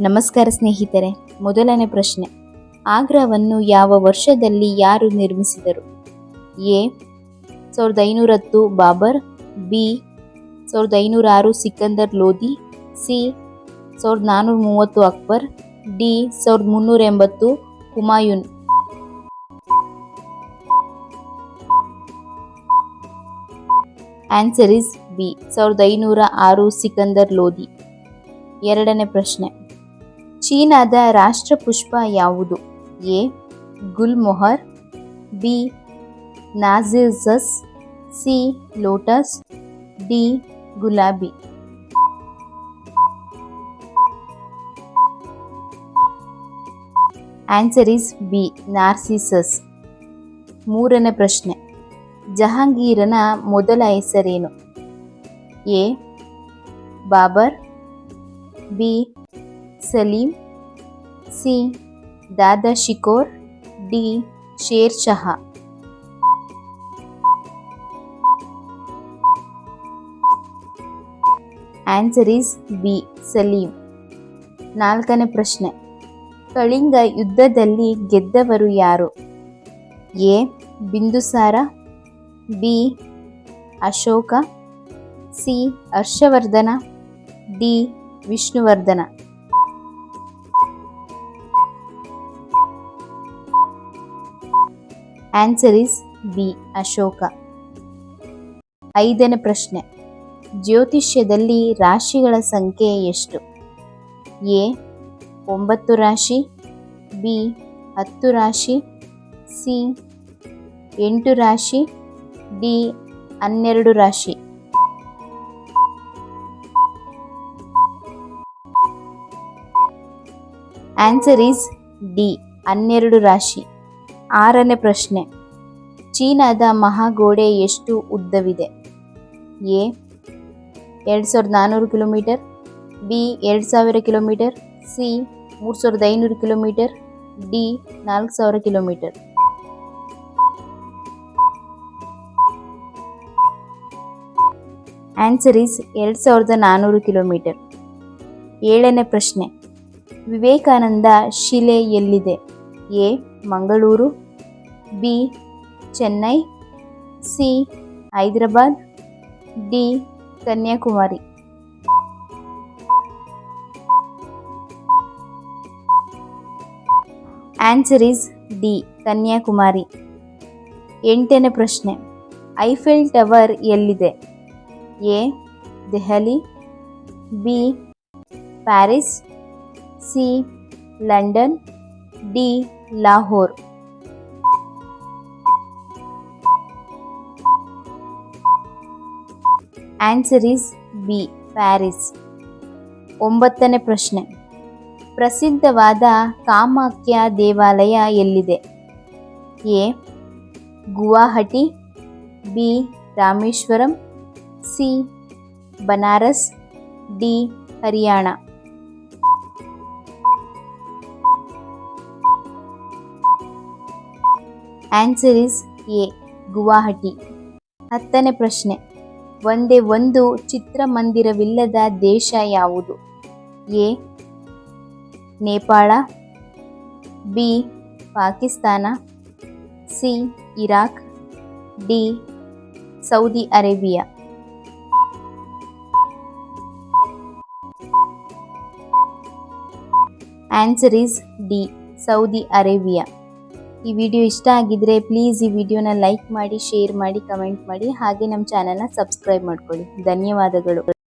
ನಮಸ್ಕಾರ ಸ್ನೇಹಿತರೆ, ಮೊದಲನೇ ಪ್ರಶ್ನೆ. ಆಗ್ರಾವನ್ನು ಯಾವ ವರ್ಷದಲ್ಲಿ ಯಾರು ನಿರ್ಮಿಸಿದರು? ಎ, ಸಾವಿರದ ಐನೂರ ಹತ್ತು ಬಾಬರ್, ಬಿ, ಸಾವಿರದ ಐನೂರ ಆರು ಸಿಕಂದರ್ ಲೋಧಿ, ಸಿ, ಸಾವಿರದ ನಾನ್ನೂರ ಮೂವತ್ತು ಅಕ್ಬರ್, ಡಿ, ಸಾವಿರದ ಮುನ್ನೂರ ಎಂಬತ್ತು ಹುಮಾಯೂನ್. ಆನ್ಸರ್ ಇಸ್ ಬಿ, ಸಾವಿರದ ಐನೂರ ಆರು ಸಿಕಂದರ್ ಲೋಧಿ. ಎರಡನೇ ಪ್ರಶ್ನೆ. ಚೀನಾದ ರಾಷ್ಟ್ರ ಪುಷ್ಪ ಯಾವುದು? A. Gulmohar, B. Narcissus C. Lotus, D. ಗುಲಾಬಿ. Answer is B. ನಾರ್ಸಿಸಸ್. ಮೂರನೇ ಪ್ರಶ್ನೆ. ಜಹಾಂಗೀರನ ಮೊದಲ ಹೆಸರೇನು? A. Babar, B. Salim C. Dara Shikoh D. Sher Shah answer is B. Salim. ನಾಲ್ಕನೇ ಪ್ರಶ್ನೆ. ಕಳಿಂಗ ಯುದ್ಧದಲ್ಲಿ ಗೆದ್ದವರು ಯಾರು? A. Bindusara, B. Ashoka, C. Harshavardhana, D. Vishnuvardhana. Answer is B Ashoka ಐದನೇ ಪ್ರಶ್ನೆ. ಜ್ಯೋತಿಷ್ಯದಲ್ಲಿ ರಾಶಿಗಳ ಸಂಖ್ಯೆ ಎಷ್ಟು? ಎ, ಒಂಬತ್ತು ರಾಶಿ, ಬಿ, ಹತ್ತು ರಾಶಿ, ಸಿ, ಎಂಟು ರಾಶಿ, ಡಿ, ಹನ್ನೆರಡು ರಾಶಿ. ಆನ್ಸರ್ ಈಸ್ ಡಿ ಹನ್ನೆರಡು ರಾಶಿ. ಆರನೇ ಪ್ರಶ್ನೆ. ಚೀನಾದ ಮಹಾಗೋಡೆ ಎಷ್ಟು ಉದ್ದವಿದೆ? ಎ, ಎರಡು ಸಾವಿರದ ನಾನ್ನೂರು ಕಿಲೋಮೀಟರ್, ಬಿ, ಎರಡು ಸಾವಿರ ಕಿಲೋಮೀಟರ್, ಸಿ, ಮೂರು ಸಾವಿರದ ಐನೂರು ಕಿಲೋಮೀಟರ್, ಡಿ, ನಾಲ್ಕು ಸಾವಿರ ಕಿಲೋಮೀಟರ್. ಆನ್ಸರ್ ಈಸ್ ಎರಡು ಸಾವಿರದ ನಾನ್ನೂರು ಕಿಲೋಮೀಟರ್. ಏಳನೇ ಪ್ರಶ್ನೆ. ವಿವೇಕಾನಂದ ಶಿಲೆ ಎಲ್ಲಿದೆ A Mangaluru, B, Chennai, C, Hyderabad, D, Kanyakumari. Answer is D Kanyakumari. ಎಂಟನೇ ಪ್ರಶ್ನೆ. ಐಫೆಲ್ ಟವರ್ ಎಲ್ಲಿದೆ? A, Delhi, B, Paris, C, London, D Lahore. Answer is B Paris ಒಂಬತ್ತನೇ ಪ್ರಶ್ನೆ. ಪ್ರಸಿದ್ಧವಾದ ಕಾಮಾಖ್ಯ ದೇವಾಲಯ ಎಲ್ಲಿದೆ? A, Guwahati, B, Rameswaram, C, Banaras, D, Haryana. Answer is A Guwahati. ಹತ್ತನೇ ಪ್ರಶ್ನೆ. ಒಂದೇ ಒಂದು ಚಿತ್ರಮಂದಿರವಿಲ್ಲದ ದೇಶ ಯಾವುದು? A Nepal. B Pakistan. C Iraq. D Saudi Arabia. Answer is D Saudi Arabia. ಈ ವಿಡಿಯೋ ಇಷ್ಟ ಆಗಿದ್ರೆ ಪ್ಲೀಸ್ ಈ ವಿಡಿಯೋನ ಲೈಕ್ ಮಾಡಿ ಶೇರ್ ಮಾಡಿ ಕಮೆಂಟ್ ಮಾಡಿ, ಹಾಗೆ ನಮ್ಮ ಚಾನಲ್ನ ಸಬ್ಸ್ಕ್ರೈಬ್ ಮಾಡ್ಕೊಳ್ಳಿ. ಧನ್ಯವಾದಗಳು.